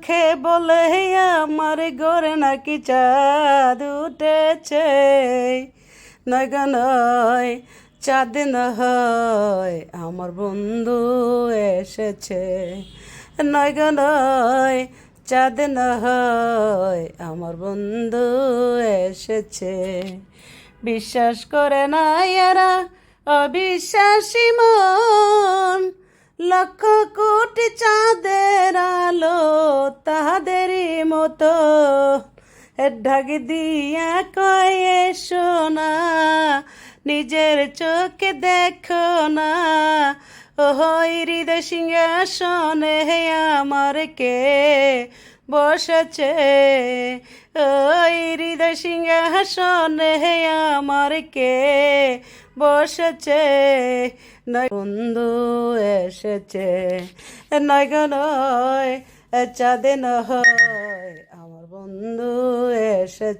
চোখে বলে আমার ঘরে নাকি চাঁদ উঠেছে। নয় নয়, চাঁদ নয়, আমার বন্ধু এসেছে। নয় নয়, চাঁদ নয়, আমার বন্ধু এসেছে। বিশ্বাস করে না এরা অবিশ্বাসী মন। লক্ষ কোটি চাঁদের তাহাদেরই মতো ঢাক দিয়া কয়ে শোনা, নিজের চোখে দেখো না। ওই হৃদয় সিংহাসনে আমার কে বসেছে? ওই হৃদয় সিংহাসনে আমার কে বসেছে? নয় বন্ধু এসেছে, নয় নয় চাঁদে হয় আমার বন্ধু এসেছে।